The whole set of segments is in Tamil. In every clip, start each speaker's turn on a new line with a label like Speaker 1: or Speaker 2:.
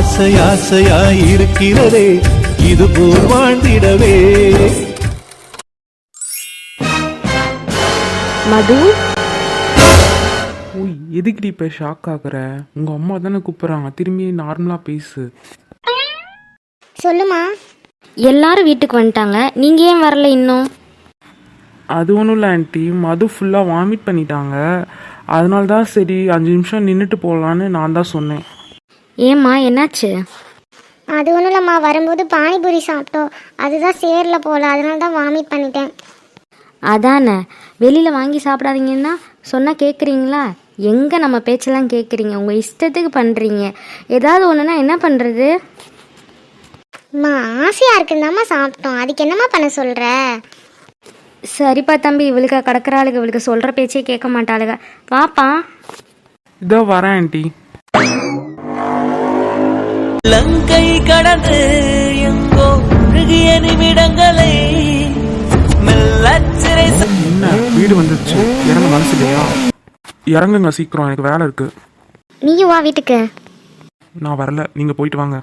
Speaker 1: ஆசை ஆசையாய் இருக்கிறதே இது போல் வாழ்ந்திடவே.
Speaker 2: மது?
Speaker 3: ஓய் எதுக்குடி இப்போ ஷாக் ஆகுற? உங்கள் அம்மா தானே கூப்பிட்றாங்க. திரும்பி நார்மலாக பேசு.
Speaker 4: சொல்லுமா.
Speaker 2: எல்லாரும் வீட்டுக்கு வந்துட்டாங்க. நீங்கள் ஏன் வரல இன்னும்?
Speaker 3: அது ஒன்றும் இல்லை ஆண்டி மது ஃபுல்லாக வாமிட் பண்ணிட்டாங்க. அதனால தான் சரி அஞ்சு நிமிஷம் நின்றுட்டு போகலான்னு நான் தான் சொன்னேன்.
Speaker 2: ஏம்மா என்னாச்சு?
Speaker 4: அது ஒன்றும் இல்லைம்மா வரும்போது பானிபூரி சாப்பிட்டோம். அதுதான் சேரில் போகல அதனால தான் வாமிட் பண்ணிட்டேன்.
Speaker 2: அதானே? வெளியில் வாங்கி சாப்பிடாதீங்கன்னா சொன்னால் கேட்குறீங்களா எங்கே நம்ம பேச்செல்லாம் கேட்குறீங்க உங்கள் இஷ்டத்துக்கு பண்ணுறீங்க ஏதாவது ஒன்றுனா என்ன பண்ணுறது
Speaker 4: அம்மா ஆசையாக இருக்குந்தாம்மா சாப்பிட்டோம். அதுக்கு என்னம்மா பண்ண சொல்கிற
Speaker 2: சரிப்பா தம்பி இவளுக்கு கடக்கிற ஆளுங்க இவளுக்கு சொல்கிற பேச்சே கேட்க மாட்டாளுங்க வாப்பா.
Speaker 3: இதோ வரேன் ஆண்டி.
Speaker 5: லங்கை கடந்து எங்கோ முழுகிய நிமிடங்களை
Speaker 3: என்ன? வீடு வந்துருச்சு. இறங்க மனசு இல்லையா? இறங்குங்க சீக்கிரம். எனக்கு வேலை இருக்குது
Speaker 4: நீயும் வா வீட்டுக்கு.
Speaker 3: நான் வரல. நீங்கள் போயிட்டு வாங்க.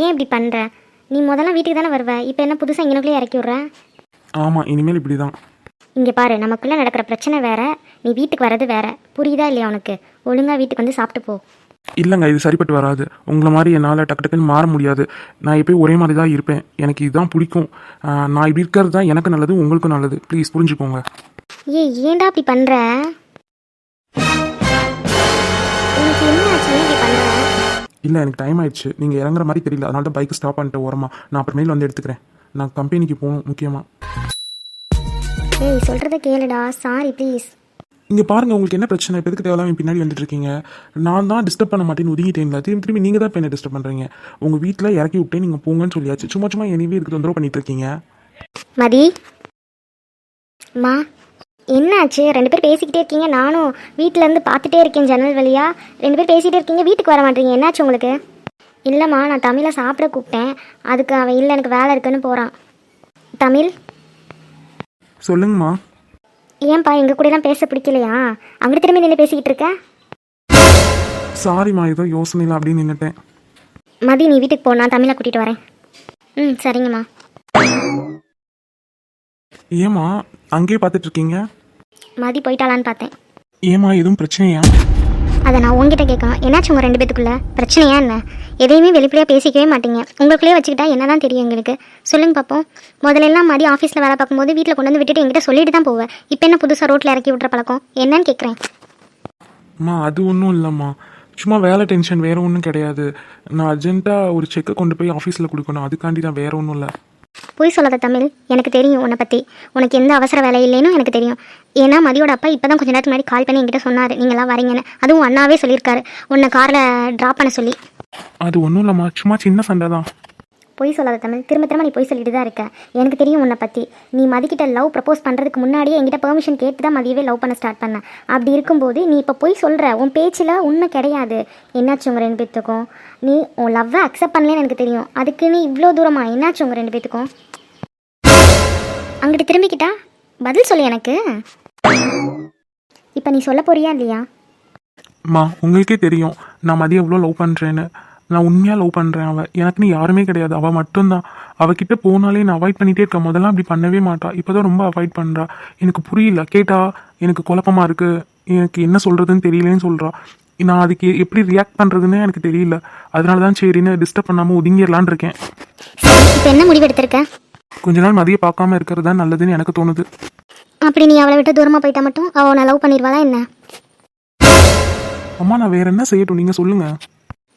Speaker 4: ஏன் இப்படி பண்ணுற நீ முதல்ல வீட்டுக்கு தானே வருவ. இப்போ என்ன புதுசாக இங்கனுக்குள்ளே இறக்கி விட்ற?
Speaker 3: ஆமாம் இனிமேல் இப்படி தான்
Speaker 4: இங்கே பாரு நமக்குள்ளே நடக்கிற பிரச்சனை வேற. நீ வீட்டுக்கு வர்றது வேற. புரியுதா இல்லையா உனக்கு? ஒழுங்கா வீட்டுக்கு வந்து சாப்பிட்டு போ.
Speaker 3: இல்லைங்க இது சரிப்பட்டு வராது. உங்களை மாதிரி என்னால் டக்கு டக்குன்னு மாற முடியாது. நான் எப்பயும் ஒரே மாதிரி தான் இருப்பேன். எனக்கு இதுதான் பிடிக்கும். நான் இப்படி இருக்கிறது தான் எனக்கு நல்லது உங்களுக்கும் நல்லது. ப்ளீஸ் புரிஞ்சுக்கோங்க.
Speaker 4: ஏய் ஏன்டா இப்படி பண்ணுற
Speaker 3: இல்லை எனக்கு டைம் ஆயிடுச்சு. நீங்கள் இறங்குற மாதிரி தெரியல. அதனால தான் பைக் ஸ்டாப் பண்ணிட்டு ஓரமா. நான் அப்புறமேல் வந்து எடுத்துக்கிறேன். நான் கம்பெனிக்கு போகணும் முக்கியமாக
Speaker 4: ஏய் சொல்கிறத கேளுடா. சாரி ப்ளீஸ்
Speaker 3: இங்கே பாருங்கள் உங்களுக்கு என்ன பிரச்சனை? இப்போ எதுக்கு தேவையில்லாம என் பின்னாடி வந்துட்டு இருக்கீங்க? நான் தான் டிஸ்டர்ப் பண்ண மாட்டேன்னு ஒதுங்கிட்டேன்ல. திரும்பி திரும்பி நீங்கள் தான் இப்போ என்ன டிஸ்டர்ப் பண்ணுறீங்க உங்கள் வீட்டில் இறக்கி விட்டே நீங்கள் போங்கன்னு சொல்லியாச்சு. சும்மா சும்மா எனவே இதுக்கு தொந்தரவு பண்ணிட்டு இருக்கீங்க.
Speaker 4: மதி. அம்மா என்னாச்சு? ரெண்டு பேர் பேசிக்கிட்டே இருக்கீங்க. நானும் வீட்டில் இருந்து பார்த்துட்டே இருக்கேன் ஜன்னல் வழியா. ரெண்டு பேர் பேசிகிட்டே இருக்கீங்க. வீட்டுக்கு வர மாட்டீங்க. என்னாச்சு உங்களுக்கு? இல்லைம்மா நான் தமிழை சாப்பிட கூப்பிட்டேன். அதுக்கு அவன் இல்லை எனக்கு வேலை இருக்குன்னு போகிறான் தமிழ்?
Speaker 3: சொல்லுங்கம்மா.
Speaker 4: ஏன்பா எங்கள் கூடலாம் பேச பிடிக்கலையா? அங்கிட்டு திரும்பி நின்று பேசிக்கிட்டு இருக்க?
Speaker 3: சாரிம்மா ஏதோ யோசனையில் அப்படின்னு நின்றுட்டேன்
Speaker 4: மதி நீ வீட்டுக்கு போ நான் தமிழை கூட்டிகிட்டு வரேன். ம் சரிங்கம்மா.
Speaker 3: ஏம்மா அங்கேயே பார்த்துட்டு இருக்கீங்க?
Speaker 4: மதி போயிட்டாளான்னு பார்த்தேன்.
Speaker 3: ஏம்மா எதுவும் பிரச்சனையா?
Speaker 4: அதை நான் உங்ககிட்ட கேட்கணும். என்னாச்சு உங்கள் ரெண்டு பேத்துக்குள்ள? பிரச்சனையா என்ன? எதையுமே வெளிப்படையாக பேசிக்கவே மாட்டீங்க. உங்களுக்குள்ளே வச்சுக்கிட்டா என்னதான் தெரியும் எங்களுக்கு? சொல்லுங்க பார்ப்போம் முதல்ல எல்லாம் மதிய ஆஃபீஸில் வேலை பார்க்கும்போது வீட்டில் கொண்டு வந்து விட்டுட்டு என்கிட்ட சொல்லிட்டு தான் போவேன். இப்போ என்ன புதுசாக ரோட்டில் இறக்கி விட்ற பழக்கம்? என்னன்னு கேட்குறேன்
Speaker 3: அம்மா அது ஒன்றும் இல்லைம்மா. சும்மா வேலை டென்ஷன் வேறு ஒன்றும் கிடையாது. நான் அர்ஜென்ட்டாக ஒரு செக்கை கொண்டு போய் ஆஃபீஸில் கொடுக்கணும். அதுக்காண்டி தான் வேறு ஒன்றும் இல்லை.
Speaker 4: பொய் சொல்லாத தமிழ். எனக்கு தெரியும் உன்னை பற்றி உனக்கு எந்த அவசர வேலை இல்லைன்னு எனக்கு தெரியும். ஏன்னா மதியோட அப்பா இப்போ தான் கொஞ்ச நேரத்துக்கு முன்னாடி கால் பண்ணி என்கிட்ட சொன்னார். நீங்களாம் வரீங்கன்னு. அதுவும் அண்ணாவே சொல்லியிருக்காரு. உன்னை காரில் ட்ராப் பண்ண சொல்லி.
Speaker 3: அது ஒன்றும் இல்லைம்மா சும்மா சின்ன சண்டை தான்.
Speaker 4: பொய் சொல்லாத தமிழ் திரும்ப திரும்ப நீ பொய் சொல்லிட்டு தான் இருக்க. எனக்கு தெரியும் உன்னை பற்றி நீ மதிக்கிட்ட லவ் ப்ரப்போஸ் பண்ணுறதுக்கு முன்னாடியே என்கிட்ட பெர்மிஷன் கேட்டு தான் மதியவே லவ் பண்ண ஸ்டார்ட் பண்ண. அப்படி இருக்கும்போது நீ இப்போ பொய் சொல்கிற உன் பேச்சில் உண்மை கிடையாது. என்னாச்சு உங்கள் ரெண்டு பேத்துக்கும்? நீ உன் லவ்வை அக்செப்ட் பண்ணலன்னு எனக்கு தெரியும். அதுக்கு நீ இவ்வளோ தூரமா? என்னாச்சு உங்கள் ரெண்டு பேத்துக்கும்? அங்கிட்டு திரும்பிக்கிட்டா? பதில் சொல்லு எனக்கு. இப்போ நீ சொல்ல போறியா இல்லையா?
Speaker 3: அம்மா உங்களுக்கே தெரியும் நான் மதியம் எவ்வளோ லவ் பண்ணுறேன்னு நான் உண்மையாக லவ் பண்ணுறேன் அவள் எனக்குன்னு யாருமே கிடையாது. அவள் மட்டும்தான். அவகிட்ட போனாலே நான் அவாய்ட் பண்ணிகிட்டே இருக்கேன். முதல்ல அப்படி பண்ணவே மாட்டா. இப்போ தான் ரொம்ப அவாய்ட் பண்ணுறா எனக்கு புரியல. கேட்டா எனக்கு குழப்பமா இருக்குது எனக்கு என்ன சொல்கிறதுன்னு தெரியலன்னு சொல்கிறா நான் அதுக்கு எப்படி ரியாக்ட் பண்ணுறதுன்னு எனக்கு தெரியல. அதனால தான் சரின்னு டிஸ்டர்ப் பண்ணாமல் ஒதுங்கிடலான்னு இருக்கேன்.
Speaker 4: என்ன முடிவு எடுத்திருக்க
Speaker 3: கொஞ்ச நாள் மதிய பார்க்காம இருக்கிறது தான் நல்லதுன்னு எனக்கு தோணுது.
Speaker 4: அப்படி நீ அவளை விட்டு தூரமாக போயிட்டா மட்டும் அவள் உன்னை லவ் பண்ணிடுவாளா என்ன?
Speaker 3: அம்மா நான் வேற என்ன செய்யட்டும்? நீங்கள் சொல்லுங்கள்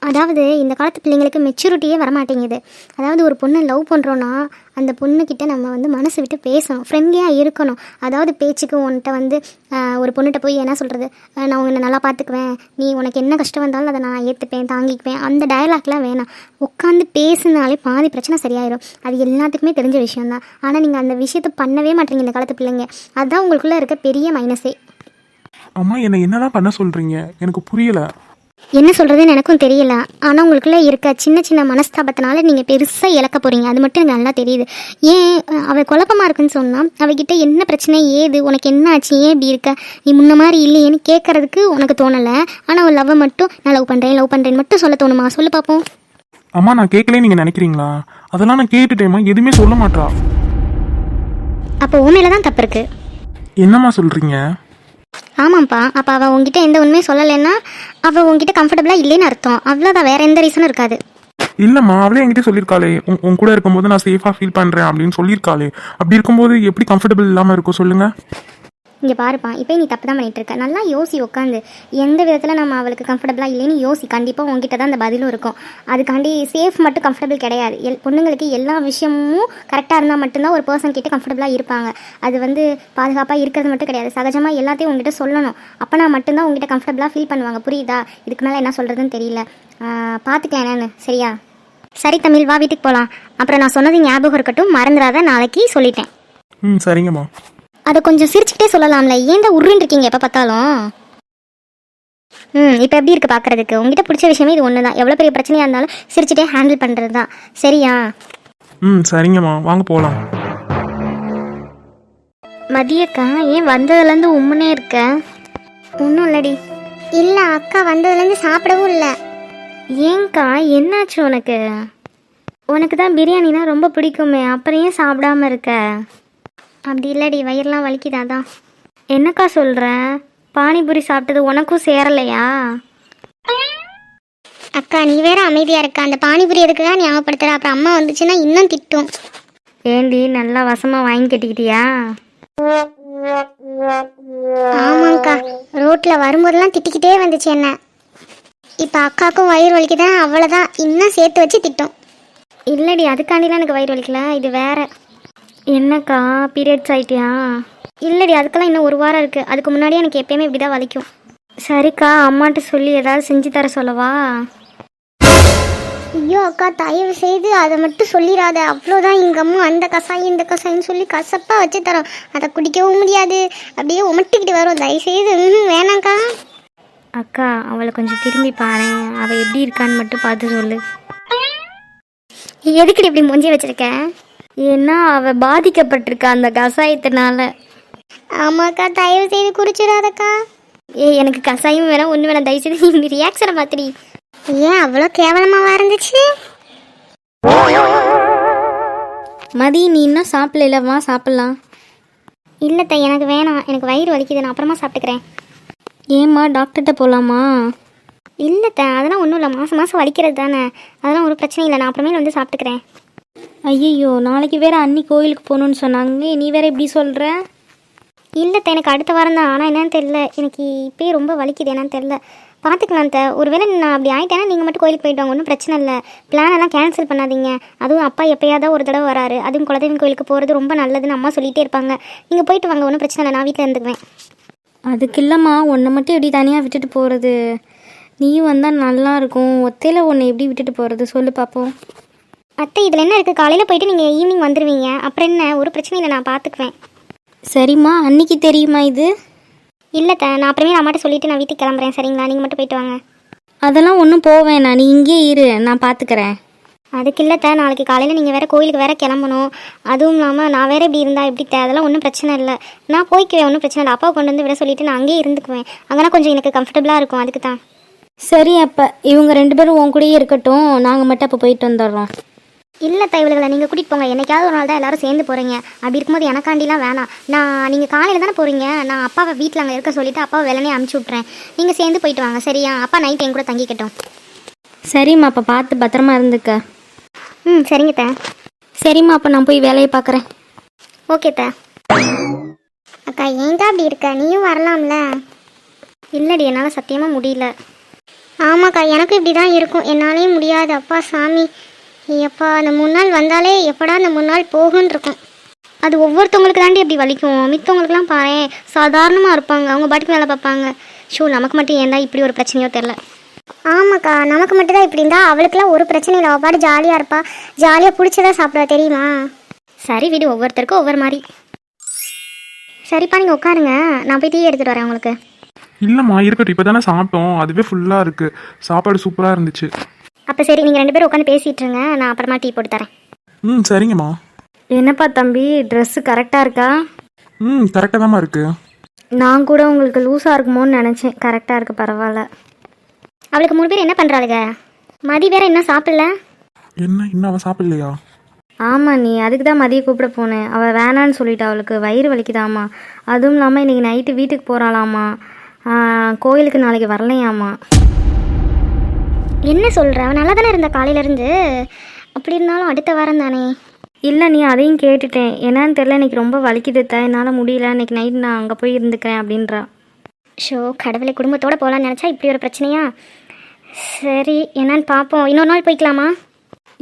Speaker 4: அதாவது இந்த காலத்து பிள்ளைங்களுக்கு மெச்சூரிட்டியே வரமாட்டேங்குது. அதாவது ஒரு பொண்ணை லவ் பண்ணுறோன்னா அந்த பொண்ணுக்கிட்ட நம்ம வந்து மனசு விட்டு பேசணும். ஃப்ரெண்ட்லியாக இருக்கணும். அதாவது பேச்சுக்கு உன்கிட்ட வந்து ஒரு பொண்ணுகிட்ட போய் என்ன சொல்கிறது நான் உன்னை நல்லா பார்த்துக்குவேன். நீ உனக்கு என்ன கஷ்டம் வந்தாலும் அதை நான் ஏற்றுப்பேன் தாங்கிக்குவேன். அந்த டயலாக்லாம் வேணாம். உட்காந்து பேசுனாலே பாதி பிரச்சனை சரியாயிடும் அது எல்லாத்துக்குமே தெரிஞ்ச விஷயம்தான். ஆனால் நீங்கள் அந்த விஷயத்தை பண்ணவே மாட்டீங்க இந்த காலத்து பிள்ளைங்க. அதுதான் உங்களுக்குள்ளே இருக்க பெரிய மைனஸே
Speaker 3: அம்மா என்னை என்னதான் பண்ண சொல்கிறீங்க எனக்கு புரியலை.
Speaker 4: என்ன சொல்கிறதுன்னு எனக்கும் தெரியல. ஆனால் உங்களுக்குள்ளே இருக்க சின்ன சின்ன மனஸ்தாபத்தினால நீங்கள் பெருசாக இழக்க போகிறீங்க அது மட்டும் எனக்கு நல்லா தெரியுது. ஏன் அவள் குழப்பமா இருக்குன்னு சொன்னால் அவகிட்ட என்ன பிரச்சனை ஏது உனக்கு என்ன ஆச்சு ஏன் இப்படி இருக்க? நீ முன்ன மாதிரி இல்லையேன்னு கேட்கறதுக்கு உனக்கு தோணலை. ஆனால் அவள் லவ்வை மட்டும் நான் லவ் பண்ணுறேன் லவ் பண்ணுறேன்னு மட்டும் சொல்ல தோணுமா? சொல்லு பார்ப்போம்
Speaker 3: அம்மா நான் கேட்கலே நீங்கள் நினைக்கிறீங்களா? அதெல்லாம் நான் கேட்டுட்டேம்மா. எதுவுமே சொல்ல மாட்டா.
Speaker 4: அப்போ உன் மேலே தான் தப்பு இருக்குது
Speaker 3: என்னம்மா சொல்கிறீங்க
Speaker 4: ஆமாம்ப்பா. அப்போ அவள் உங்ககிட்ட எந்த உண்மையும் சொல்லலைன்னா அவள் உங்ககிட்ட கம்ஃபர்டபுளாக இல்லைன்னு அர்த்தம். அவ்வளோதான் வேற எந்த ரீசனும் இருக்காது.
Speaker 3: இல்லைம்மா அவளே என்கிட்ட சொல்லியிருக்காளே உன் உன் கூட இருக்கும்போது நான் சேஃபாக ஃபீல் பண்ணுறேன் அப்படின்னு சொல்லியிருக்காளே அப்படி இருக்கும்போது எப்படி கம்ஃபர்டபுள் இல்லாமல் இருக்கும் சொல்லுங்கள்
Speaker 4: இங்கே பாருப்பா இப்போ நீ தப்பு தான் பண்ணிட்டு இருக்க நல்லா யோசி உட்காந்து எந்த விதத்தில் நம்ம அவளுக்கு கம்ஃபர்டபுளாக இல்லைன்னு யோசி. கண்டிப்பாக உங்ககிட்ட தான் அந்த பதிலும் இருக்கும். அதுக்காண்டி சேஃப் மட்டும் கம்ஃபர்டபுள் கிடையாது. எல் பொண்ணுங்களுக்கு எல்லா விஷயமும் கரெக்டாக இருந்தால் மட்டும்தான் ஒரு பர்சன் கிட்டே கம்ஃபர்டபுளாக இருப்பாங்க. அது வந்து பாதுகாப்பாக இருக்கிறது மட்டும் கிடையாது. சகஜமாக எல்லாத்தையும் உங்ககிட்ட சொல்லணும். அப்போனா மட்டும்தான் உங்ககிட்ட கம்ஃபர்டபுளாக ஃபீல் பண்ணுவாங்க. புரியுதா? இதுக்கு மேலே என்ன சொல்கிறதுன்னு தெரியல. பார்த்துக்கலாம் என்னென்னு. சரியா? சரி தமிழ் வா வீட்டுக்கு போகலாம் அப்புறம் நான் சொன்னது ஞாபகம் இருக்கட்டும். மறந்துடாத. நாளைக்கு சொல்லிட்டேன்.
Speaker 3: ம் சரிங்கம்மா.
Speaker 4: அதை கொஞ்சம் சிரிச்சுக்கிட்டே சொல்லலாம்ல. ஏன்டா உருன்னு இருக்கீங்க எப்போ பார்த்தாலும்? ம் இப்போ எப்படி இருக்கு பார்க்கறதுக்கு உங்ககிட்ட பிடிச்ச விஷயமே இது ஒன்று தான் எவ்வளோ பெரிய பிரச்சனையாக இருந்தாலும் சிரிச்சுட்டே ஹேண்டில் பண்ணுறது தான் சரியா?
Speaker 3: ம் சரிங்கம்மா. வாங்க போகலாம்
Speaker 2: மதியக்கா ஏன் வந்ததுலேருந்து உம்முனே இருக்க?
Speaker 4: ஒன்றும் இல்லடி. இல்லை அக்கா வந்ததுலேருந்து சாப்பிடவும் இல்லை.
Speaker 2: ஏங்க்கா என்னாச்சு உனக்கு? உனக்கு தான் பிரியாணினா ரொம்ப பிடிக்குமே. அப்புறம் ஏன் சாப்பிடாம இருக்க?
Speaker 4: அப்படி இல்லடி வயிறுலாம் வலிக்குது அதான்.
Speaker 2: என்னக்கா சொல்கிற பானிபூரி சாப்பிட்டது உனக்கும் சேரலையா?
Speaker 4: அக்கா நீ வேற அமைதியாக இருக்க. அந்த பானிபூரி எதுக்கு தான் ஞாபகப்படுத்துற? அப்புறம் அம்மா வந்துச்சுன்னா இன்னும் திட்டும்.
Speaker 2: ஏண்டி நல்லா வசமாக வாங்கி கட்டிக்கிட்டியா?
Speaker 4: ஆமாங்க்கா ரோட்டில் வரும்போதெல்லாம் திட்டிக்கிட்டே வந்துச்சு என்ன. இப்போ அக்காவுக்கும் வயிறு வலிக்குதான் அவ்வளோதான் இன்னும் சேர்த்து வச்சு திட்டும்.
Speaker 2: இல்லடி அதுக்காண்டிலாம் எனக்கு வயிறு வலிக்கல. இது வேற. என்னக்கா பீரியட்ஸ் ஆயிட்டியா?
Speaker 4: இல்லடி அதுக்கெல்லாம் இன்னும் ஒரு வாரம் இருக்குது அதுக்கு முன்னாடியே எனக்கு எப்பயுமே இப்படி தான் வலிக்கும்.
Speaker 2: சரிக்கா அம்மாட்ட சொல்லி ஏதாவது செஞ்சு தர சொல்லவா?
Speaker 4: ஐயோ அக்கா தயவு செய்து அதை மட்டும் சொல்லிடாத. அவ்வளோதான் எங்கள் அம்மா அந்த கசாயம் இந்த கசாயம்னு சொல்லி கசப்பாக வச்சு தரோம். அதை குடிக்கவும் முடியாது. அப்படியே உமட்டிக்கிட்டு வரும். தயவு செய்து வேணாங்க்கா
Speaker 2: அக்கா அவளை கொஞ்சம் திரும்பி பாரு. அவள் எப்படி இருக்கான்னு மட்டும் பார்த்து சொல்லு.
Speaker 4: எதுக்குடி இப்படி மூஞ்சி வச்சிருக்க?
Speaker 2: ஏன்னா அவள் பாதிக்கப்பட்டிருக்கா அந்த கசாயத்தினால.
Speaker 4: ஆமாக்கா தயவு செய்து குடிச்சிடாதக்கா.
Speaker 2: ஏ எனக்கு கசாயம் வேணாம் ஒன்று வேணாம். தயவுசெய்து நீ ரியாக்ஷனை மாத்திரி.
Speaker 4: ஏன் அவ்வளோ கேவலமாக இருந்துச்சு?
Speaker 2: மதி நீ இன்னும் சாப்பிடல வா சாப்பிட்லாம்.
Speaker 4: இல்லைத்த எனக்கு வேணாம். எனக்கு வயிறு வலிக்குது நான் அப்புறமா சாப்பிட்டுக்கிறேன்.
Speaker 2: ஏம்மா டாக்டர்கிட்ட போகலாமா
Speaker 4: இல்லைத்த அதெல்லாம் ஒன்றும் இல்லை. மாதம் மாதம் வலிக்கிறது தானே. அதெல்லாம் ஒரு பிரச்சனை இல்லை. நான் அப்புறமேல வந்து சாப்பிட்டுக்கிறேன்.
Speaker 2: ஐயையோ நாளைக்கு வேற அன்னி கோயிலுக்கு போகணுன்னு சொன்னாங்க நீ வேற இப்படி சொல்கிற
Speaker 4: இல்லைத்த எனக்கு அடுத்த வாரம் தான். ஆனால் என்னன்னு தெரில எனக்கு இப்போயே ரொம்ப வலிக்குது. என்னன்னு தெரில பார்த்துக்கலாம் த ஒருவேளை நான் அப்படி ஆயிட்டேன்னா நீங்கள் மட்டும் கோயிலுக்கு போயிட்டு வாங்க. ஒன்றும் பிரச்சனை இல்லை. பிளான் எல்லாம் கேன்சல் பண்ணாதீங்க. அதுவும் அப்பா எப்பயாவது ஒரு தடவை வராரு. அதுவும் குலதெய்வம் கோயிலுக்கு போகிறது ரொம்ப நல்லதுன்னு அம்மா சொல்லிகிட்டே இருப்பாங்க. நீங்கள் போயிட்டு வாங்க. ஒன்றும் பிரச்சனை இல்லை. நான் வீட்டில் இருந்துக்குவேன்.
Speaker 2: அதுக்கு இல்லைம்மா. உன்னை மட்டும் எப்படி தனியாக விட்டுட்டு போகிறது நீயும் வந்தால் நல்லா இருக்கும். ஒத்தையில் உன்னை எப்படி விட்டுட்டு போகிறது சொல்லு பார்ப்போம்
Speaker 4: அத்தை இதில் என்ன இருக்குது காலையில் போயிட்டு நீங்கள் ஈவினிங் வந்துடுவீங்க அப்புறம் என்ன? ஒரு பிரச்சனை இல்லை நான் பார்த்துக்குவேன்
Speaker 2: சரிம்மா அன்னைக்கு தெரியுமா இது?
Speaker 4: இல்லை த நான் அப்புறமே அம்மாட்ட சொல்லிட்டு நான் வீட்டுக்கு கிளம்புறேன். சரிங்களா? நீங்கள் மட்டும் போயிட்டு வாங்க.
Speaker 2: அதெல்லாம் ஒன்றும் போவேன் நான் நீ இங்கே இரு நான் பார்த்துக்கிறேன்
Speaker 4: அதுக்கு இல்லை த நாளைக்கு காலையில் நீங்கள் வேறு கோயிலுக்கு வேறு கிளம்பணும். அதுவும் இல்லாமல் நான் வேறு இப்படி இருந்தால் எப்படி த அதெல்லாம் ஒன்றும் பிரச்சனை இல்லை. நான் போய்க்குவேன் ஒன்றும் பிரச்சனை இல்லை. அப்பாவை கொண்டு வந்து விட சொல்லிட்டு நான் அங்கேயே இருந்துக்குவேன். அங்கேனா கொஞ்சம் எனக்கு கம்ஃபர்டபுளாக இருக்கும். அதுக்கு தான்
Speaker 2: சரி அப்போ இவங்க ரெண்டு பேரும் உன் கூடயே இருக்கட்டும். நாங்கள் மட்டும் அப்போ போயிட்டு வந்துடுறோம்.
Speaker 4: இல்லை தைவல்களை நீங்கள் கூட்டிகிட்டு போங்க. என்னைக்காவது ஒரு நாள் தான் எல்லாரும் சேர்ந்து போகிறீங்க அப்படி இருக்கும்போது எனக்காண்டிலாம் வேணாம். நான் நீங்கள் காலையில் தானே போகிறீங்க நான் அப்பாவை வீட்டில் அங்கே இருக்க சொல்லிவிட்டு அப்பாவை வெள்ளனே அமுச்சு விட்றேன் நீங்கள் சேர்ந்து போயிட்டு வாங்க சரியா? அப்பா நைட் என் கூட தங்கிக்கட்டும்.
Speaker 2: சரிம்மா அப்போ பார்த்து பத்திரமா இருந்துக்க.
Speaker 4: ம் சரிங்க த.
Speaker 2: சரிம்மா அப்போ நான் போய் வேலையை பார்க்குறேன்.
Speaker 4: ஓகே த. அக்கா ஏங்கா அப்படி இருக்க? நீயும் வரலாம்ல. இல்லடி என்னால் சத்தியமாக முடியல. ஆமாக்கா எனக்கும் இப்படி தான் இருக்கும். என்னாலேயும் முடியாது. அப்பா சாமி. எப்பா அந்த மூணு நாள் வந்தாலே எப்படா அந்த மூணு நாள் போகும்னு இருக்கும் அது ஒவ்வொருத்தவங்களுக்கு தாண்டி அப்படி வலிக்கும்? மித்தவங்களுக்குலாம் பாரு சாதாரணமாக இருப்பாங்க. அவங்க பாட்டுக்கு வேலை பார்ப்பாங்க. ஷோ நமக்கு மட்டும் ஏன்டா இப்படி ஒரு பிரச்சனையோ தெரில ஆமாக்கா நமக்கு மட்டும் தான் இப்படி இருந்தா அவளுக்குலாம் ஒரு பிரச்சனை இல்லை. அவள் பாட்டு ஜாலியாக இருப்பா. ஜாலியாக பிடிச்சதா சாப்பிடுவா தெரியுமா? சரி விடு ஒவ்வொருத்தருக்கும் ஒவ்வொரு மாதிரி. சரிப்பா நீங்கள் உட்காருங்க. நான் போய் டீ எடுத்துகிட்டு வரேன் உங்களுக்கு.
Speaker 3: இல்லைம்மா இருக்கட்டும். இப்போ தானே சாப்பிட்டோம். அதுவே ஃபுல்லாக இருக்குது சாப்பாடு சூப்பராக இருந்துச்சு.
Speaker 4: அப்போ சரி நீங்கள் ரெண்டு பேரும் உட்காந்து பேசிகிட்டு இருங்க நான் அப்புறமா டீ போட்டு தரேன்.
Speaker 3: ம் சரிங்கம்மா.
Speaker 2: என்னப்பா தம்பி ட்ரெஸ்ஸு கரெக்டாக இருக்கா?
Speaker 3: ம் கரெக்டாக தாம்மா இருக்குது
Speaker 2: நான் கூட உங்களுக்கு லூஸாக இருக்குமோன்னு நினச்சேன். கரெக்டாக இருக்கு பரவாயில்ல.
Speaker 4: அவளுக்கு மூணு பேர் என்ன பண்ணுறாளுங்க மதி வேற இன்னும் சாப்பிடல?
Speaker 3: என்ன இன்னும் அவன் சாப்பிடலையா?
Speaker 2: ஆமாம் நீ அதுக்கு தான் மதியம் கூப்பிட போனேன். அவள் வேணான்னு சொல்லிட்டா அவளுக்கு. வயிறு வலிக்குதாம்மா. அதுவும் இல்லாமல் இன்றைக்கி நைட்டு வீட்டுக்கு போகிறாளாமா கோயிலுக்கு நாளைக்கு வரலையாமா
Speaker 4: என்ன சொல்கிற அவன் நல்லா தானே இருந்தா காலையிலேருந்து. அப்படி இருந்தாலும் அடுத்த வாரம் தானே.
Speaker 2: இல்லை நீ அதையும் கேட்டுட்டேன். என்னன்னு தெரில இன்னைக்கு ரொம்ப வலிக்குது தான் என்னால் முடியல. இன்னைக்கு நைட் நான் அங்கே போய் இருந்துக்கிறேன் அப்படின்றா.
Speaker 4: ஷோ கடவுளை குடும்பத்தோட போகலான்னு நினச்சா இப்படி ஒரு பிரச்சனையா? சரி என்னன்னு பார்ப்போம் இன்னொரு நாள் போய்க்கலாமா?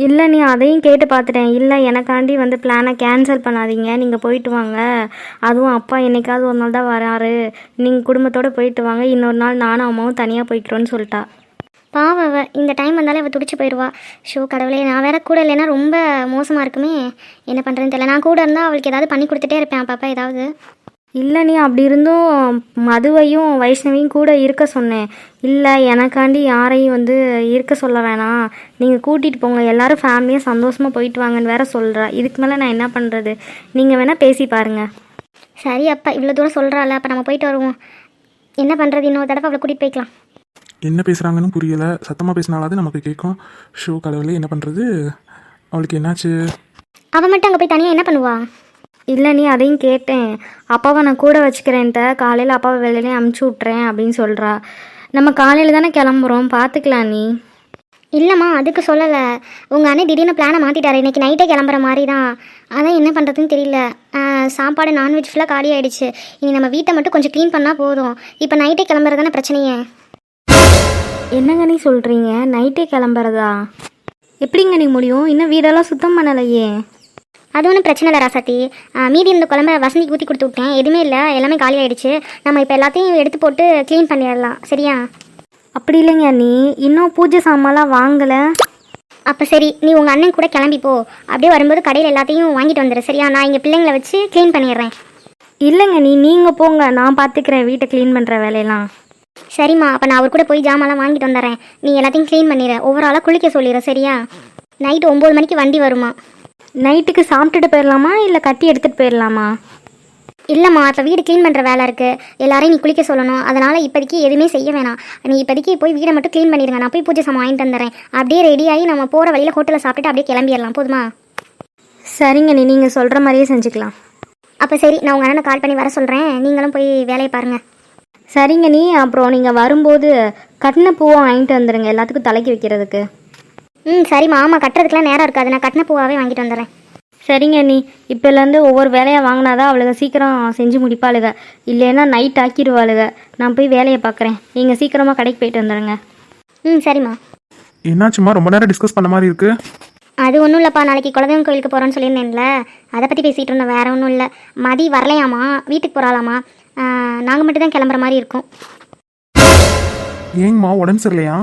Speaker 2: இல்லை நீ அதையும் கேட்டு பார்த்துட்டேன் இல்லை எனக்காண்டி வந்து பிளானை கேன்சல் பண்ணாதீங்க. நீங்கள் போயிட்டு வாங்க. அதுவும் அப்பா என்னைக்காவது ஒரு நாள் தான் வராரு. நீங்கள் குடும்பத்தோடு போயிட்டு வாங்க. இன்னொரு நாள் நானும் அம்மாவும் தனியாக போய்க்கிறோன்னு சொல்லிட்டா.
Speaker 4: பாவ அவ. இந்த டைம் வந்தாலே அவள் துடிச்சு போயிடுவா ஷோ கடவுளே நான் வேற கூட இல்லைன்னா ரொம்ப மோசமாக இருக்குமே. என்ன பண்ணுறதுன்னு தெரியல. நான் கூட இருந்தால் அவளுக்கு ஏதாவது பண்ணி கொடுத்துட்டே இருப்பேன் அப்பப்போ ஏதாவது.
Speaker 2: இல்லை நீ அப்படி இருந்தும் மதுவையும் வைஷ்ணவியும் கூட இருக்க சொன்னேன். இல்லை எனக்காண்டி யாரையும் வந்து இருக்க சொல்ல வேணாம். நீங்கள் கூட்டிகிட்டு போங்க. எல்லாரும் ஃபேமிலியாக சந்தோஷமாக போயிட்டு வாங்கன்னு வேற சொல்கிறா இதுக்கு மேலே நான் என்ன பண்ணுறது நீங்கள் வேணால் பேசி பாருங்கள்
Speaker 4: சரி அப்பா இவ்வளோ தூரம் சொல்கிறாள் அப்போ நம்ம போயிட்டு வருவோம். என்ன பண்ணுறது இன்னொரு தடவை அவளை கூட்டிகிட்டு போய்க்கலாம்.
Speaker 3: என்ன பேசுகிறாங்கன்னு புரியலை. சத்தமாக பேசினாலாவது நமக்கு கேட்கும். ஷோ கடவுளே என்ன பண்ணுறது அவளுக்கு என்னாச்சு?
Speaker 4: அவன் மட்டும் அங்கே போய் தனியாக என்ன பண்ணுவா?
Speaker 2: இல்லை நீ அதையும் கேட்டேன். அப்பாவை நான் கூட வச்சுக்கிறேன்ட்ட காலையில் அப்பாவை வெளியிலே அமுச்சு விட்றேன் அப்படின்னு சொல்கிறா நம்ம காலையில் தானே கிளம்புறோம் பார்த்துக்கலாம் நீ.
Speaker 4: இல்லைம்மா அதுக்கு சொல்லலை. உங்கள் அண்ணன் திடீர்னு பிளானை மாற்றிட்டாரு இன்றைக்கி நைட்டே கிளம்புற மாதிரி தான் அதான் என்ன பண்ணுறதுன்னு தெரியல. ஆஹ், சாப்பாடு நான்வெஜ் ஃபுல்லாக காலி ஆயிடுச்சு. இனி நம்ம வீட்டை மட்டும் கொஞ்சம் க்ளீன் பண்ணால் போதும். இப்போ நைட்டே கிளம்புறது தானே பிரச்சனையே?
Speaker 2: என்னங்க நீ சொல்கிறீங்க நைட்டே கிளம்புறதா? எப்படிங்க நீ முடியும்? இன்னும் வீடெல்லாம் சுத்தம் பண்ணலையே.
Speaker 4: அது ஒன்றும் பிரச்சனை இல்லை ராசாத்தி. மீதி இருந்த குழம்ப வசந்திக்கு ஊற்றி கொடுத்து விட்டேன். எதுவுமே இல்லை. எல்லாமே காலி ஆயிடுச்சு. நம்ம இப்போ எல்லாத்தையும் எடுத்து போட்டு க்ளீன் பண்ணிடலாம். சரியா?
Speaker 2: அப்படி இல்லைங்க நீ இன்னும் பூஜை சாமான்லாம் வாங்கலை.
Speaker 4: அப்போ சரி நீ உங்கள் அண்ணன் கூட கிளம்பி போ. அப்படியே வரும்போது கடையில் எல்லாத்தையும் வாங்கிட்டு வந்துடு சரியா? நான் இங்கே பிள்ளைங்களை வச்சு க்ளீன் பண்ணிடுறேன்.
Speaker 2: இல்லைங்க நீ நீங்கள் போங்க. நான் பார்த்துக்கிறேன் வீட்டை க்ளீன் பண்ணுற வேலையெல்லாம்.
Speaker 4: சரிம்மா அப்போ நான் அவர் கூட போய் ஜாமான்லாம் வாங்கிட்டு வந்துடுறேன். நீ எல்லாத்தையும் க்ளீன் பண்ணிடு ஓவராலாக குளிக்க சொல்லிடுறேன் சரியா? நைட்டு ஒம்பது மணிக்கு வண்டி வருமா?
Speaker 2: நைட்டுக்கு சாப்பிட்டுட்டு போயிடலாமா இல்லை கட்டி எடுத்துகிட்டு போயிடலாமா?
Speaker 4: இல்லைம்மா இப்போ வீடு க்ளீன் பண்ணுற வேலை இருக்குது எல்லாரையும் நீ குளிக்க சொல்லணும். அதனால் இப்போதைக்கு எதுவுமே செய்ய வேணாம். நீ இப்போதைக்கு போய் வீடை மட்டும் க்ளீன் பண்ணிடுங்க நான் போய் பூஜை சாமான் வாங்கிட்டு வந்துடுறேன். அப்படியே ரெடியாகி நம்ம போகிற வழியில் ஹோட்டலில் சாப்பிட்டுட்டு அப்படியே கிளம்பிடலாம். போதுமா?
Speaker 2: சரிங்க நீ நீங்கள் சொல்கிற மாதிரியே செஞ்சுக்கலாம்.
Speaker 4: அப்போ சரி நான் உங்கள் அண்ணனை கால் பண்ணி வர சொல்கிறேன் நீங்களும் போய் வேலையை பாருங்கள்
Speaker 2: சரிங்க நீ அப்புறம் நீங்கள் வரும்போது கட்டின பூவை வாங்கிட்டு வந்துடுங்க எல்லாத்துக்கும் தலைக்கு வைக்கிறதுக்கு.
Speaker 4: ம் சரிம்மா ஆமாம் கட்டுறதுக்குலாம் நேரம் இருக்காது. நான் கட்டின பூவாகவே வாங்கிட்டு வந்துடுறேன்.
Speaker 2: சரிங்க நீ இப்போலேருந்து ஒவ்வொரு வேலையாக வாங்கினாதான் அவளுக சீக்கிரம் செஞ்சு முடிப்பாளுக. இல்லைன்னா நைட் ஆக்கிடுவாளுக. நான் போய் வேலையை பார்க்குறேன். நீங்கள் சீக்கிரமாக கடைக்கு போயிட்டு வந்துடுங்க
Speaker 4: ம் சரிம்மா.
Speaker 3: என்னாச்சுமா ரொம்ப நேரம் டிஸ்கஸ் பண்ண மாதிரி இருக்குது
Speaker 4: அது ஒன்றும் இல்லைப்பா. நாளைக்கு குலதெய்வம் கோயிலுக்கு போகிறோன்னு சொல்லியிருந்தேன்ல. அதை பற்றி பேசிகிட்டு இருந்தோம் வேற ஒன்றும் இல்லை. மதி வரலையாமா வீட்டுக்கு போகிறாளாமா நாங்கள் மட்டும் தான் கிளம்புற மாதிரி இருக்கும்.
Speaker 3: ஏங்கம்மா உடம்பு சரியில்லையா?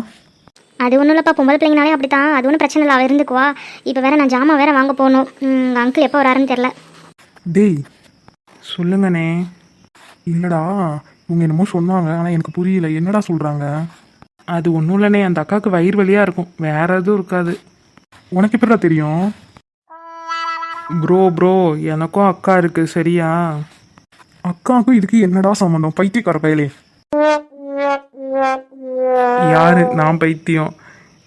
Speaker 4: அது ஒன்றும் இல்லைப்பா பொம்பளை பிள்ளைங்கனாலே அப்படி தான் அது ஒன்றும் பிரச்சனை இல்லை அவள் இருந்துக்குவா. இப்போ வேற நான் ஜாமான் வேற வாங்க போகணும். உங்கள் அங்கிள் எப்போ வராருன்னு தெரில
Speaker 3: டேய் சொல்லுங்கண்ணே. இல்லைடா இவங்க என்னமோ சொன்னாங்க ஆனால் எனக்கு புரியல. என்னடா சொல்கிறாங்க அது ஒன்றும் இல்லைண்ணே அந்த அக்காவுக்கு வயிறு வலியாக இருக்கும். வேற எதுவும் இருக்காது. உனக்கு எப்படிடா தெரியும்? ப்ரோ ப்ரோ எனக்கும் அக்கா இருக்கு சரியா? அக்காவுக்கும் இதுக்கு என்னடா சம்மந்தம் பைத்தியக்கார பயலே. யாரு? நான் பைத்தியம்.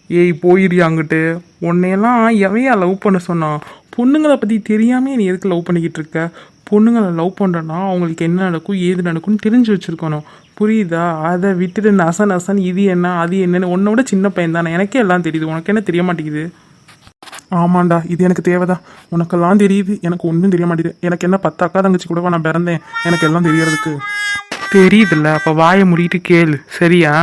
Speaker 3: ஏய் போயிரு அங்கிட்டு. உன்னையெல்லாம் எவையா லவ் பண்ண சொன்னான் பொண்ணுங்களை பற்றி தெரியாமே நீ எதுக்கு லவ் பண்ணிக்கிட்டு இருக்க? பொண்ணுங்களை லவ் பண்ணுறனா அவங்களுக்கு என்ன நடக்கும் ஏது நடக்கும்னு தெரிஞ்சு வச்சுருக்கணும். புரியுதா? அதை விட்டுட்டு நசன் நசன் இது என்ன அது என்னன்னு உன்னோட விட சின்ன பையன் தானே எனக்கே எல்லாம் தெரியுது. உனக்கு என்ன தெரிய மாட்டேங்குது? ஆமாண்டா இது எனக்கு தேவைதான். உனக்கெல்லாம் தெரியுது எனக்கு ஒன்றும் தெரிய மாட்டேங்குது. எனக்கு என்ன பத்து அக்கா தங்கச்சி கூடவா நான் பிறந்தேன்? எனக்கு எல்லாம் தெரியறதுக்கு. தெரியுதுல்ல அப்போ வாயை மூடிட்டு கேளு சரியா?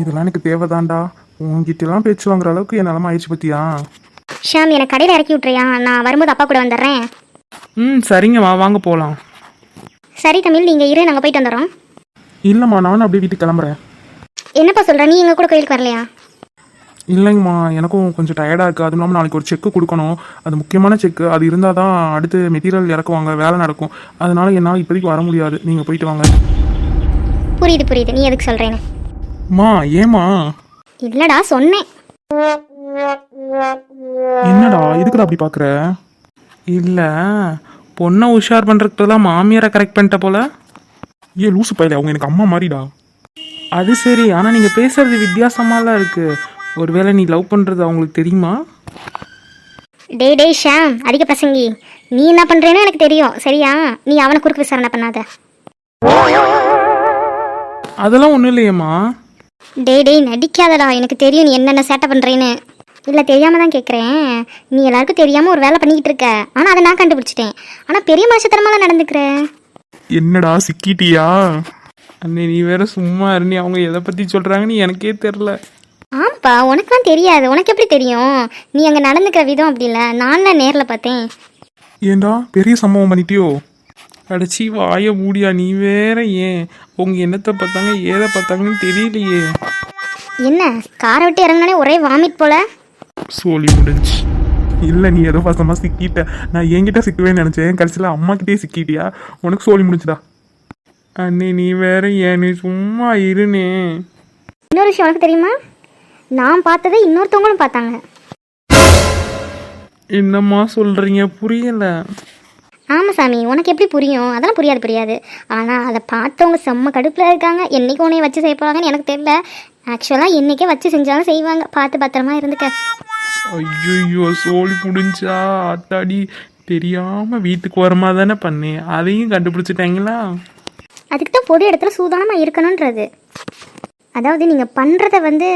Speaker 3: இதெல்லாம் எனக்கு தேவைதான்டா. உங்ககிட்டலாம் பேச்சு வாங்குற அளவுக்கு என் நிலம ஆயிடுச்சு பத்தியா?
Speaker 4: ஷாம் எனக்கு கடையில் இறக்கி விட்றியா நான் வரும்போது அப்பா கூட வந்துடுறேன்.
Speaker 3: ம் சரிங்கம்மா வாங்க போகலாம்
Speaker 4: சரி தமிழ் நீங்கள் இரு நாங்கள் போயிட்டு வந்துடுறோம்.
Speaker 3: இல்லைம்மா நானும் அப்படியே வீட்டுக்கு கிளம்புறேன்.
Speaker 4: என்னப்பா சொல்கிற நீ எங்கள் கூட கோயிலுக்கு வரலையா?
Speaker 3: இல்லைங்கம்மா எனக்கும் கொஞ்சம் டயர்டாக இருக்குது அதுவும் இல்லாமல் நாளைக்கு ஒரு செக்கு கொடுக்கணும். அது முக்கியமான செக்கு அது இருந்தால் தான் அடுத்து மெட்டீரியல் இறக்குவாங்க வேலை நடக்கும். அதனால என்னால் இப்போதைக்கு வர முடியாது. நீங்கள் போயிட்டு வாங்க.
Speaker 4: புரியுது புரியுது. நீ எதுக்கு சொல்கிறேன்னு
Speaker 3: ஏம்மா?
Speaker 4: இல்லைடா சொன்னேன்.
Speaker 3: என்னடா எதுக்குடா அப்படி பார்க்குற இல்லை பொண்ணை உஷார் பண்ணுறதுக்கு தான் மாமியாரை கரெக்ட் பண்ணிட்ட போல? ஏ லூசு பையல அவங்க எனக்கு அம்மா மாதிரிடா. அது சரி ஆனால் நீங்கள் பேசுறது வித்தியாசமாலாம் இருக்கு. ஒருவேளை நீ லவ் பண்ணுறது அவங்களுக்கு தெரியுமா?
Speaker 4: டேய் டேய் ஷாம் அதிக பிரசங்கி. நீ என்ன பண்ணுறேன்னு எனக்கு தெரியும். சரியா? நீ அவனை குறுக்கு விசாரணை பண்ணாத.
Speaker 3: அதெல்லாம் ஒன்றும் இல்லையேம்மா.
Speaker 4: டேய் டேய் நடிக்காதடா. எனக்கு தெரியும் நீ என்னென்ன சேட்டை பண்ணுறேன்னு இல்லை தெரியாம தான் கேட்குறேன் நீ எல்லாருக்கும் தெரியாமல் ஒரு வேலை பண்ணிக்கிட்டு இருக்க. ஆனால் அதை நான் கண்டுபிடிச்சிட்டேன். ஆனால் பெரிய மனுஷத்தனமாக நடந்துக்கிற.
Speaker 3: என்னடா சிக்கிட்டியா? அண்ணே நீ வேற சும்மா இருந்தே அவங்க எதை பற்றி சொல்கிறாங்கன்னு எனக்கே தெரில
Speaker 4: ஆமாப்பா உனக்கெல்லாம் தெரியாது. உனக்கு எப்படி தெரியும்? நீ அங்கே நடந்துக்கிற விதம் அப்படி இல்லை. நான் தான் நேரில் பார்த்தேன்.
Speaker 3: ஏண்டா பெரிய சம்பவம் பண்ணிட்டியோ? அடைச்சி வாய மூடியா நீ வேற ஏன்? உங்க என்னத்தை பார்த்தாங்க ஏதை பார்த்தாங்கன்னு தெரியலையே.
Speaker 4: என்ன காரை விட்டு இறங்கினோடனே ஒரே வாமிட் போல?
Speaker 3: சோலி முடிஞ்சு இல்லை நீ ஏதோ பசமா சிக்கிட்ட. நான் என்கிட்ட சிக்குவேன்னு நினச்சேன். கடைசியில் அம்மா கிட்டே சிக்கிட்டியா? உனக்கு சோலி முடிஞ்சுடா அண்ணே நீ வேற ஏன்? நீ சும்மா இருனே.
Speaker 4: இன்னொரு விஷயம் உனக்கு தெரியுமா? நான் பார்த்ததை இன்னொருத்தவங்களும் பார்த்தாங்க.
Speaker 3: என்னம்மா சொல்கிறீங்க புரியலை.
Speaker 4: ஆமாம் சாமி உனக்கு எப்படி புரியும்? அதெல்லாம் புரியாது புரியாது. ஆனால் அதை பார்த்தவங்க செம்ம கடுப்பில் இருக்காங்க. என்னைக்கு உன்னைய வச்சு செய்ய போகிறாங்கன்னு எனக்கு தெரியல. ஆக்சுவலாக என்னைக்கே வச்சு செஞ்சாலும் செய்வாங்க. பார்த்து பத்திரமா இருந்துக்க.
Speaker 3: ஐயோ சோலி முடிஞ்சா ஆத்தாடி. தெரியாம வீட்டுக்கு வரமா தானே பண்ணேன் அதையும் கண்டுபிடிச்சிட்டாங்களா?
Speaker 4: அதுக்கு தான் பொது இடத்துல சூதானமாக இருக்கணுன்றது அதாவது நீங்கள் பண்ணுறத வந்து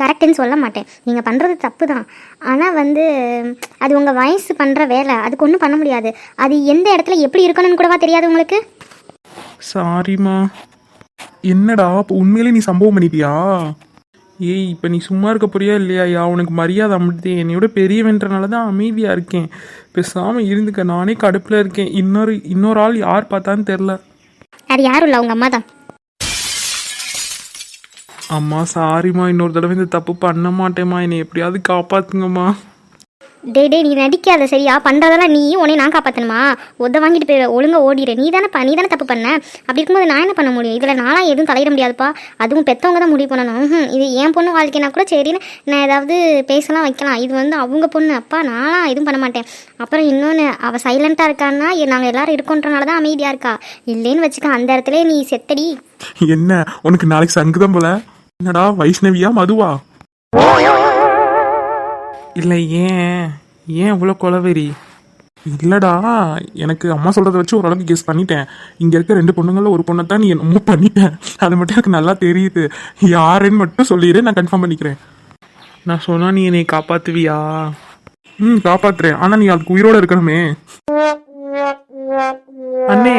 Speaker 4: கரெக்டுன்னு சொல்ல மாட்டேன். நீங்கள் பண்ணுறது தப்பு தான் ஆனால் வந்து அது உங்கள் வயசு பண்ணுற வேலை. அதுக்கு ஒன்றும் பண்ண முடியாது. அது எந்த இடத்துல எப்படி இருக்கணும்னு கூடவா தெரியாது உங்களுக்கு?
Speaker 3: சாரிம்மா என்னடா அப்போ உண்மையிலே நீ சம்பவம் பண்ணிட்டியா? ஏய் இப்போ நீ சும்மா இருக்க போறியா இல்லையா? யா உனக்கு மரியாதை அமிழ்த்தே என்னையோட பெரியவன்றனால தான் அமைதியாக இருக்கேன். பேசாமல் இருந்துக்க. நானே கடுப்பில் இருக்கேன். இன்னொரு இன்னொரு ஆள் யார் பார்த்தான்னு தெரில
Speaker 4: அது யாரும் இல்லை. உங்கள் அம்மா தான்
Speaker 3: அம்மா சாரிம்மா இன்னொரு தடவை இந்த தப்பு பண்ண மாட்டேம்மா. என்னை எப்படியாவது காப்பாத்துங்கம்மா.
Speaker 4: டே டே நீ நடிக்காத சரியா? பண்ணுறதெல்லாம் நீ உன்னை நான் காப்பாற்றணுமா ஒத்த வாங்கிட்டு போய் ஒழுங்கா ஓடிடு நீ தானே நீ தானே தப்பு பண்ண? அப்படி இருக்கும்போது நான் என்ன பண்ண முடியும்? இதில் நான்லாம் எதுவும் தலையிட முடியாதுப்பா. அதுவும் பெற்றவங்க தான் முடிவு பண்ணணும். இது என் பொண்ணு வாழ்க்கைனா கூட சரின்னு நான் ஏதாவது பேசலாம் வைக்கலாம். இது வந்து அவங்க பொண்ணு. அப்பா நான்லாம் எதுவும் பண்ண மாட்டேன். அப்புறம் இன்னொன்று அவள் சைலண்ட்டாக இருக்கான்னா நாங்கள் எல்லாரும் இருக்கோன்றனால தான் அமைதியாக இருக்கா? இல்லைன்னு வச்சுக்க அந்த இடத்துல நீ செத்தடி.
Speaker 3: என்ன? உனக்கு நாளைக்கு சங்குதம் போல? என்னடா வைஷ்ணவியா மதுவா? இல்லை ஏன்? ஏன் இவ்வளோ கொலவெறி? இல்லடா எனக்கு அம்மா சொல்கிறத வச்சு ஓரளவுக்கு கெஸ் பண்ணிட்டேன். இங்கே இருக்க ரெண்டு பொண்ணுங்களில் ஒரு பொண்ணை தான் நீ என்னமோ பண்ணிட்டேன். அது மட்டும் எனக்கு நல்லா தெரியுது. யாருன்னு மட்டும் சொல்லிடு நான் கன்ஃபார்ம் பண்ணிக்கிறேன். நான் சொன்னா நீ என்னை காப்பாத்துவியா? ம் காப்பாத்துறேன். ஆனால் நீ அதுக்கு உயிரோட இருக்கணுமே. அண்ணே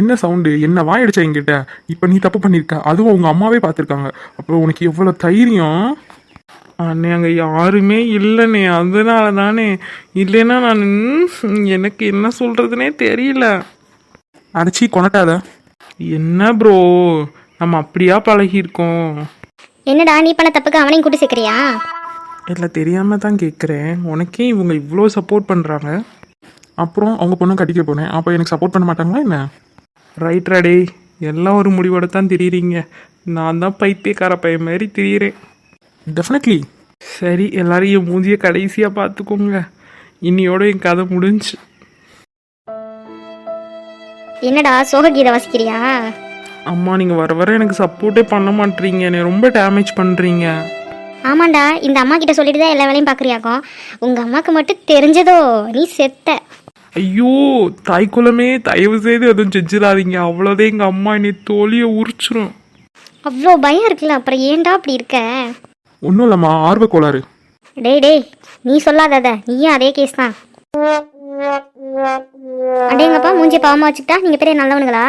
Speaker 3: என்ன சவுண்டு என்ன வாயடிச்சா என்கிட்ட? இப்போ நீ தப்பு பண்ணியிருக்க அதுவும் உங்க அம்மாவே பார்த்துருக்காங்க. அப்புறம் உனக்கு எவ்வளோ தைரியம்? அண்ணே அங்கே யாருமே இல்லைண்ணே. அதனால தானே இல்லைன்னா நான் எனக்கு என்ன சொல்றதுனே தெரியல. அடைச்சி கொணட்டாத. என்ன ப்ரோ நம்ம அப்படியா பழகியிருக்கோம்.
Speaker 4: என்னடா நீ பண்ண தப்புக்கு அவனையும் கூட்டி சேர்க்குறியா?
Speaker 3: இல்லை தெரியாம தான் கேட்குறேன் உனக்கே இவங்க இவ்வளோ சப்போர்ட் பண்ணுறாங்க அப்புறம் அவங்க பொண்ணு கட்டிக்க போனேன். அப்போ எனக்கு சப்போர்ட் பண்ண மாட்டாங்களா என்ன? ரைட்ரா டேய் எல்லாம் ஒரு முடிவோட தான் திரியிறீங்க. நான் தான் பைத்தியக்கார பையன் மாதிரி திரியிறேன். டெஃபினெட்லி சரி எல்லாரும் என் மூஞ்சிய கடைசியாக பார்த்துக்கோங்க. இன்னியோட என் கதை முடிஞ்சு.
Speaker 4: என்னடா சோக கீதை வாசிக்கிறியா?
Speaker 3: அம்மா நீங்கள் வர வர எனக்கு சப்போர்ட்டே பண்ண மாட்டீங்க. என்னை ரொம்ப டேமேஜ் பண்ணுறீங்க
Speaker 4: ஆமாண்டா இந்த அம்மா கிட்ட சொல்லிட்டு தான் எல்லா வேலையும் பார்க்குறியாக்கும் உங்கள் அம்மாவுக்கு மட்டும் தெரிஞ்சதோ? நீ செத்த.
Speaker 3: ஐயோ தாய் குலமே தயவு செய்து எதுவும் செஞ்சிடாதீங்க. அவ்வளோதான் எங்கள் அம்மா என்னை தோழியை உரிச்சிரும்.
Speaker 4: அவ்வளோ பயம் இருக்குல்ல அப்புறம் ஏன்டா அப்படி இருக்க?
Speaker 3: ஒன்றும் இல்லைம்மா ஆர்வ கோளாறு
Speaker 4: டேய் டேய் நீ சொல்லாதத நீயும் அதே கேஸ் தான். அடேங்கப்பா மூஞ்சி பாவமாக வச்சுக்கிட்டா நீங்கள் பெரிய நல்லவனுங்களா?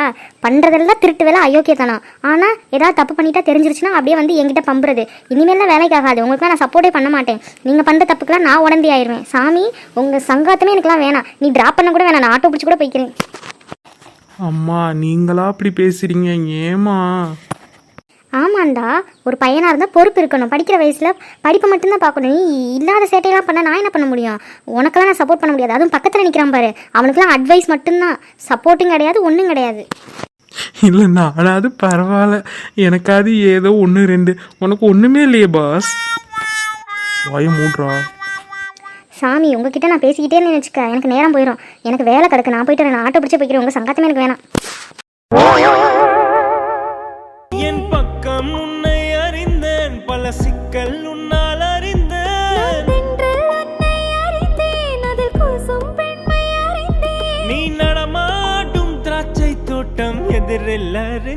Speaker 4: பண்ணுறதெல்லாம் திருட்டு வேலை அயோக்கியத்தனம். ஆனால் ஏதாவது தப்பு பண்ணிட்டா தெரிஞ்சிருச்சுன்னா அப்படியே வந்து என்கிட்ட பம்புறது. இனிமேலாம் வேலைக்கு ஆகாது. உங்களுக்கு நான் சப்போர்ட்டே பண்ண மாட்டேன். நீங்கள் பண்ணுற தப்புக்கெல்லாம் நான் உடந்தி ஆயிடுவேன் சாமி உங்கள் சங்காத்தமே எனக்குலாம் வேணாம். நீ ட்ராப் பண்ண கூட வேணாம். நான் ஆட்டோ பிடிச்சி கூட போய்க்கிறேன்.
Speaker 3: அம்மா நீங்களா அப்படி பேசுறீங்க? ஏமா
Speaker 4: ஆமாண்டா ஒரு பையனாக இருந்தால் பொறுப்பு இருக்கணும். படிக்கிற வயசில் படிப்பை மட்டும்தான் பார்க்கணும். நீ இல்லாத சேட்டையெல்லாம் பண்ண நான் என்ன பண்ண முடியும்? உனக்கெல்லாம் நான் சப்போர்ட் பண்ண முடியாது. அதுவும் பக்கத்தில் நிற்கிறான் பாரு. அவனுக்குலாம் அட்வைஸ் மட்டும்தான். சப்போர்ட்டும் கிடையாது ஒன்றும் கிடையாது.
Speaker 3: இல்லைண்ணா ஆனால் அது பரவாயில்ல. எனக்காவது ஏதோ ஒன்று ரெண்டு. உனக்கு ஒன்றுமே இல்லையே பாஸ் வாய மூட்றா.
Speaker 4: சாமி உங்ககிட்ட நான் பேசிக்கிட்டே இருந்தேன்னு வச்சுக்க. எனக்கு நேரம் போயிடும் எனக்கு வேலை கிடக்கு. நான் போயிட்டு. நான் ஆட்டோ பிடிச்சி போய்க்கிறேன். உங்கள் சங்காத்தமே எனக்கு வேணாம்.
Speaker 5: நீ